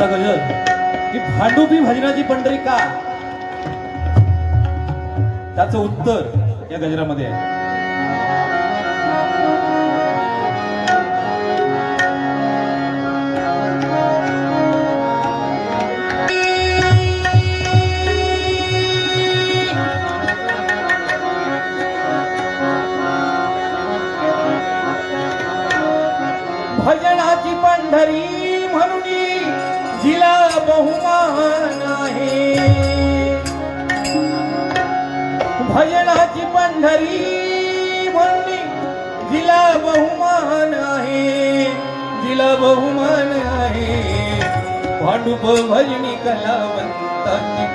आजचा गजर की भांडुपी भजनाची पंढरी का त्याचं उत्तर या गजरामध्ये आहे. भजनाची पंढरी. भजनाची पंढरी म्हणून जिला बहुमान आहे जिला बहुमान आहे. भांडूप भजनी कलावंताची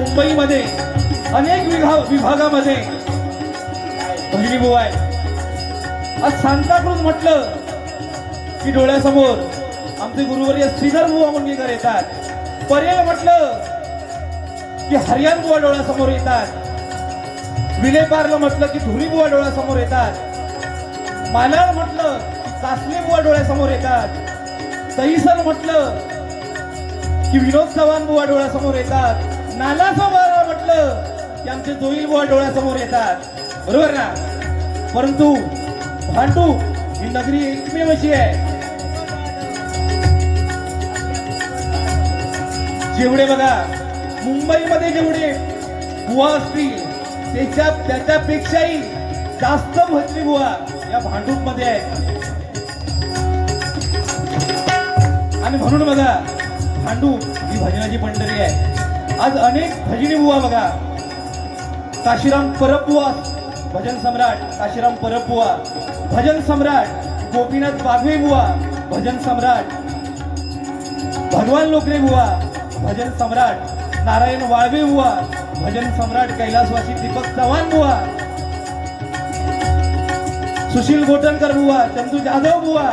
मुंबईमध्ये अनेक विभाग विभागामध्ये. भजनी बुवा आहे आज सांताक्रूज म्हटलं की डोळ्यासमोर आमचे गुरुवर्य श्रीधर बुवा मुंगेकर येतात. परेल म्हटलं की हरियाण बुवा डोळ्यासमोर येतात. विलेपार्लं म्हटलं की धुरी बुवा डोळ्यासमोर येतात. मालाड म्हटलं की कासले बुवा डोळ्यासमोर येतात. दहीसर म्हटलं की विनोद चव्हाण बुवा डोळ्यासमोर येतात. नानाचा बारा म्हटलं की आमचे दोन्ही बुवा डोळ्यासमोर येतात. बरोबर ना? परंतु भांडू ही नगरी एकमेव अशी आहे. जेवढे बघा मुंबईमध्ये जेवढे बुवा असतील त्याच्या त्याच्यापेक्षाही जास्त भजनी बुवा या भांडूपमध्ये आहेत. आणि म्हणून बघा भांडूप ही भजनाची पंढरी आहे. आज अनेक भजनी बुवा बघा. काशीराम परब भजन सम्राट काशीराम परब भजन सम्राट गोपीनाथ वाघवे बुवा भजन सम्राट भगवान लोकरे बुवा भजन सम्राट नारायण वाळवे बुवा भजन सम्राट कैलासवासी दीपक चव्हाण बुवा सुशील गोटणकर बुवा चंदू जाधव बुवा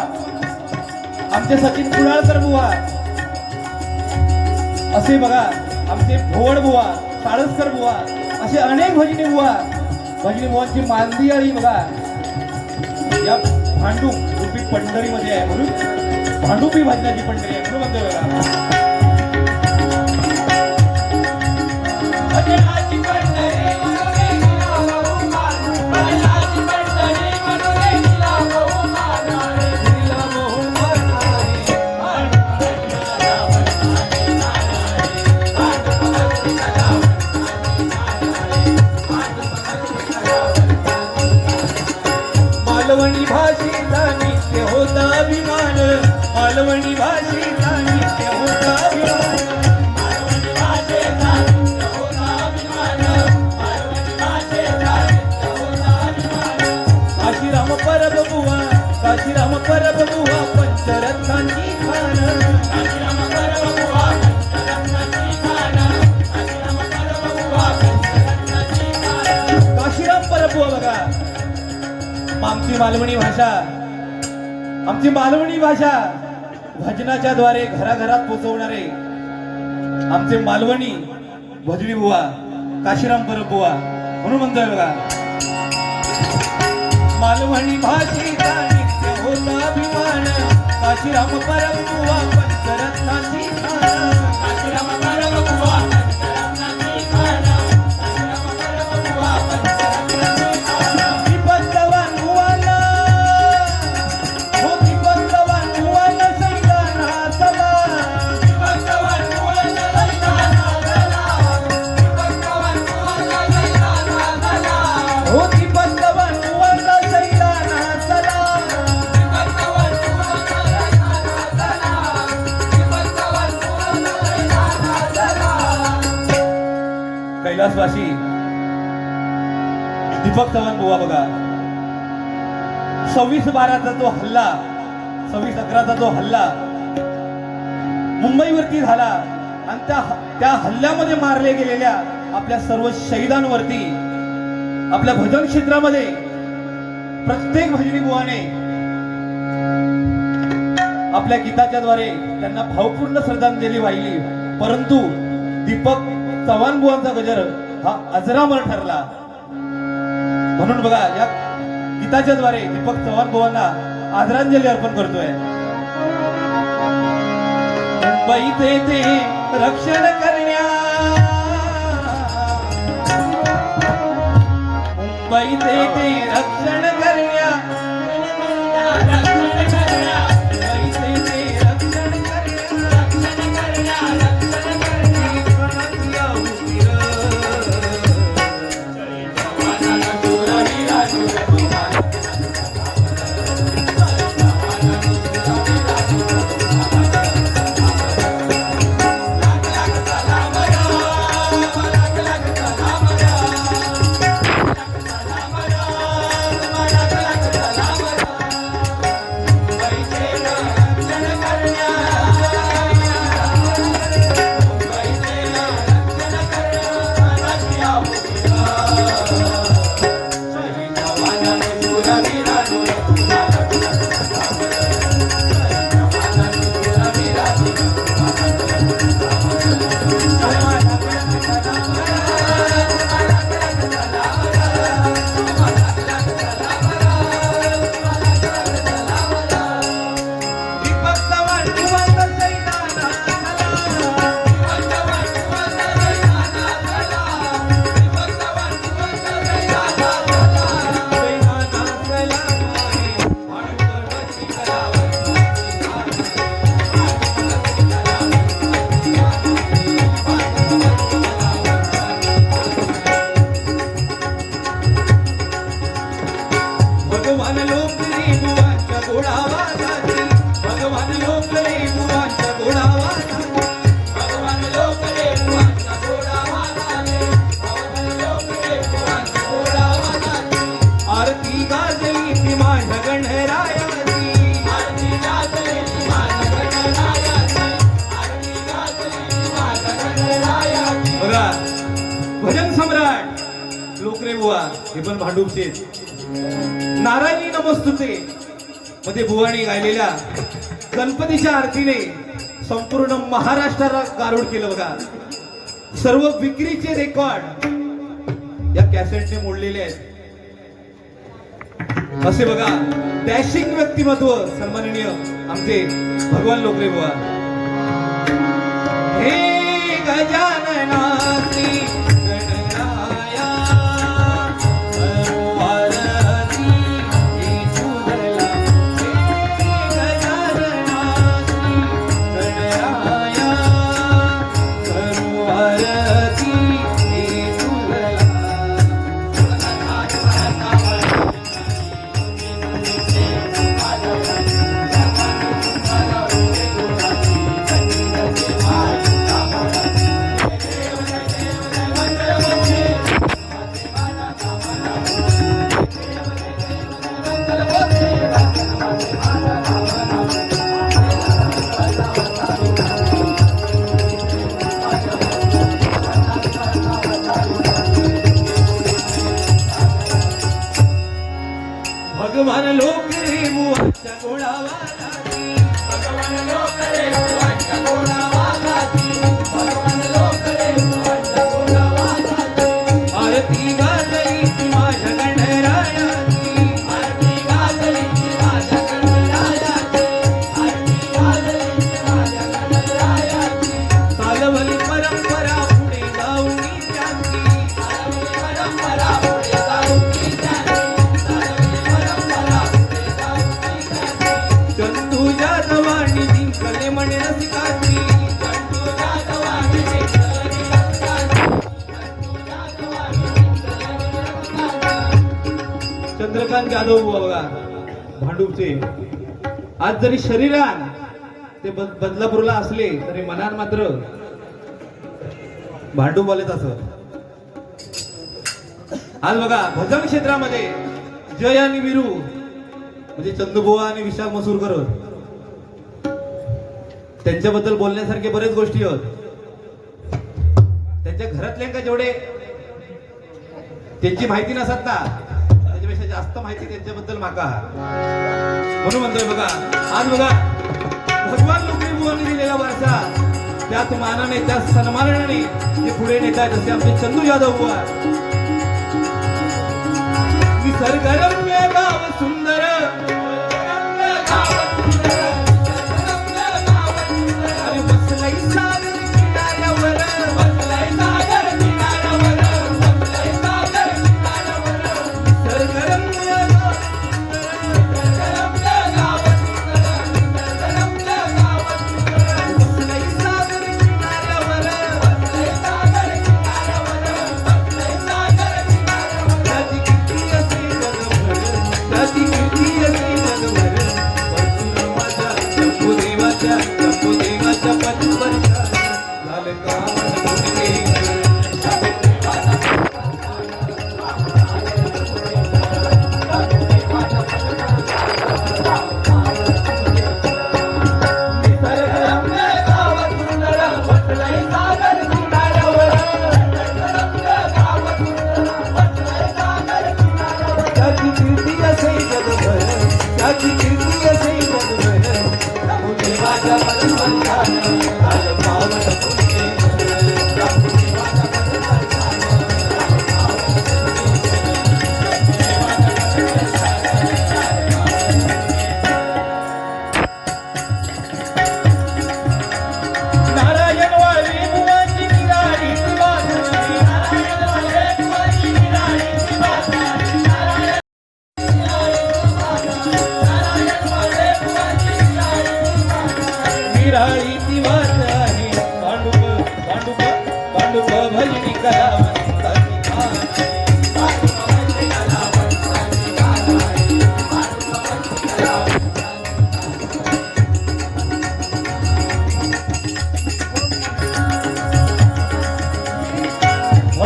आमचे सचिन कुडाळकर बुवा. असे बघा. आमचे भोवड बुवा साळसकर बुवा असे अनेक भजनी बुवा. भजनी बुवांची मांदी आळी बघा. या भांडूप पंढरी पंढरीमध्ये आहे म्हणून. भांडूपी भजनाची पंढरी आहे म्हणून बघा. काशीराम परब बुवा पंचरत्नांची खान. काशीराम परब बघा. आमची मालवणी भाषा. आमची मालवणी भाषा भजनाच्या द्वारे घराघरात पोचवणारे आमचे मालवणी भजनी बुवा काशीराम परब म्हणून म्हणतोय बघा. मालवणी भाषी अभिमान. काशीराम परम बुवा पंचरत्नाची कैलासवासी दीपक चव्हाण बुवा बघा. सव्वीस बाराचा जो हल्ला सव्वीस अकराचा जो हल्ला मुंबईवरती झाला आणि त्या त्या हल्ल्यामध्ये मारले गेलेल्या आपल्या सर्व शहीदांवरती आपल्या भजन क्षेत्रामध्ये प्रत्येक भजनी बुवाने आपल्या गीताच्या द्वारे त्यांना भावपूर्ण श्रद्धांजली वाहिली. परंतु दीपक चव्हाण बुवांचा गजर हा अजरामर ठरला. म्हणून बघा या गीताच्या द्वारे दीपक चव्हाण बुवांना आदरांजली अर्पण करतोय. मुंबईत ते रक्षण करण्या. मुंबईत ते रक्षण भगवान लोकले बुवांच्या भगवान भगवान भगवान आरती गाजली ती माझ्या गणरायाची. आरती गाजली ती माझ्या गणरायाची. आरती गाजली ती माझ्या गणरायाची. बघा भजन सम्राट लोकरे बुवा हे पण भांडूपचे नारायण नमस्तुते मध्ये बुवानी गायलेल्या गणपतीच्या आरतीने संपूर्ण महाराष्ट्राला गारूड केलं बघा. सर्व विक्रीचे रेकॉर्ड या कॅसेटने मोडलेले आहेत. असे बघा डॅशिंग व्यक्तिमत्व सन्माननीय आमचे भगवान लोकरे बुवा. हे गजानना भगवान लोक रे बुवाच्या गोडावाला भगवान लोक रे बुवाच्या जाधव बघा. भांडूपचे. आज जरी शरीरान ते बदलापूरला असले तरी मनात मात्र भांडूपवालेच असत आज बघा भजन क्षेत्रामध्ये जय आणि विरू म्हणजे चंदुबुवा आणि विशाल मसूरकर. त्यांच्याबद्दल बोलण्यासारखे बरेच गोष्टी होत त्यांच्या घरातल्या का जेवढे? त्यांची माहिती नसत ना जास्त माहिती त्यांच्याबद्दल माका. म्हणून म्हणतोय बघा आज बघा भगवान लोकरी दिलेला वारसा त्याच मानाने त्या सन्मानाने ते पुढे नेत आहेत असे आमचे चंदू यादव निसर्गरम्य गाव सुंदर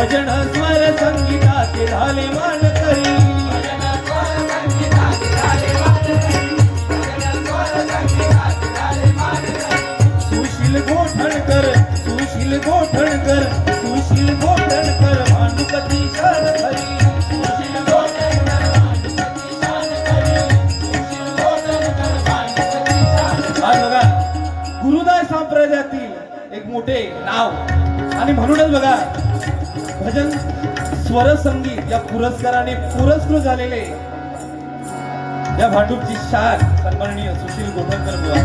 भजन स्वर संगीताचे झाले मान करी सुशील गोठणकर सुशील गोठणकर सुशील गोठणकर भांडुपती शान सुशील गोठणकर भांडुपती बघा गुरुदास संप्रदायातील एक मोठे नाव. आणि म्हणूनच बघा भजन स्वर संगीत या पुरस्काराने पुरस्कृत झालेले या भाटूपची शान सन्माननीय सुशील गोठणकर बुवा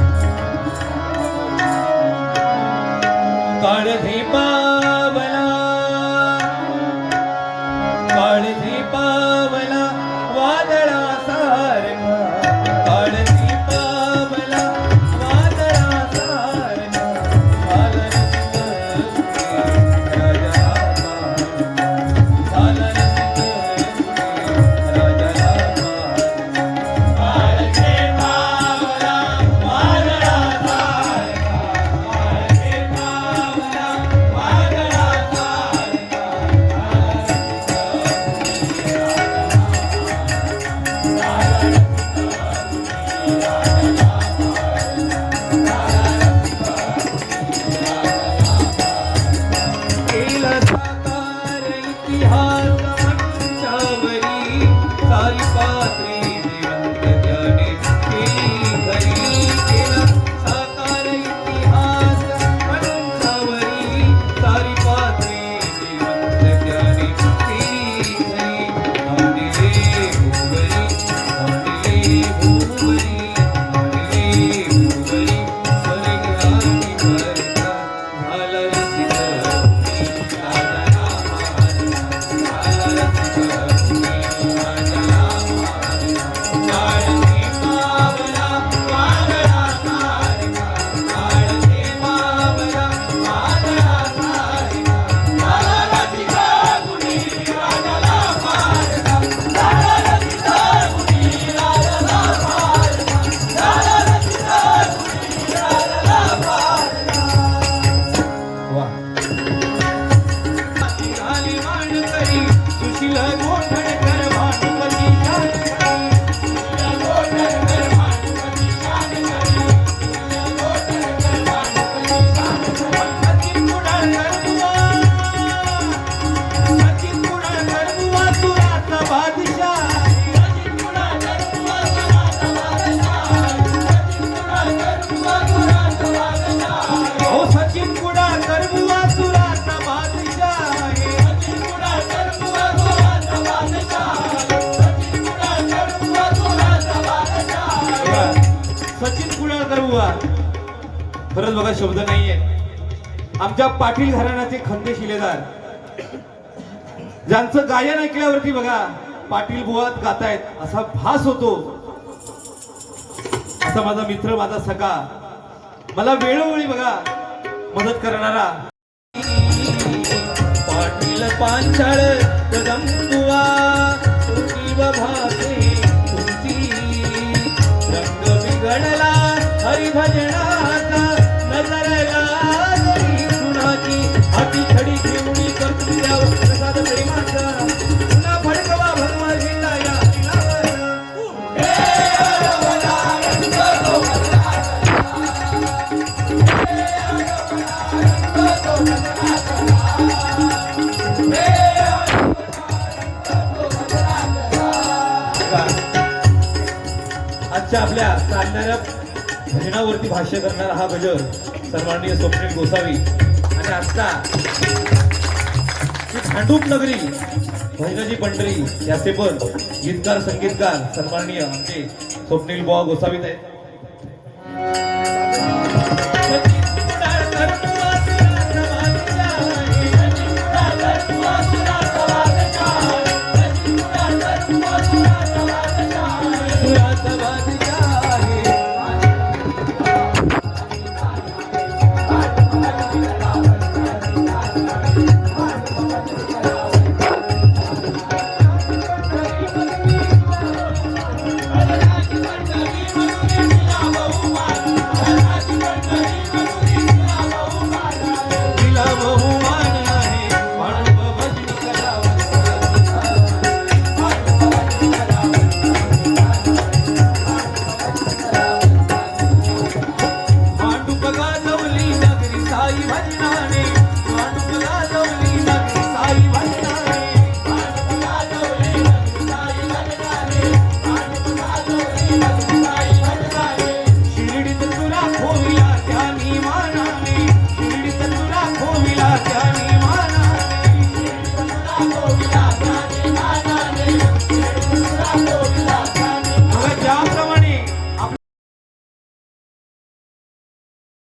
मला शब्द नाहीये. आमच्या पाटील घराण्याचे खंदे शिलेदार. ज्यांचं गायन ऐकल्यावरती बघा पाटील बुवात गातायत असा भास होतो. असा माझा मित्र माझा सखा. मला वेळोवेळी बघा मदत करणारा. पाटील पांचाळ कदंबुआ तुझी भासे तुमची रंग बिघडला हरिभजना आजच्या आपल्या चालणाऱ्या भजनावरती भाष्य करणारा हा भजन सन्माननीय स्वप्नील गोसावी आणि आजचा खांडूप नगरी भजनाची पंढरी याचे पण गीतकार संगीतकार सन्माननीय आमचे स्वप्नील बुवा गोसावीत आहेत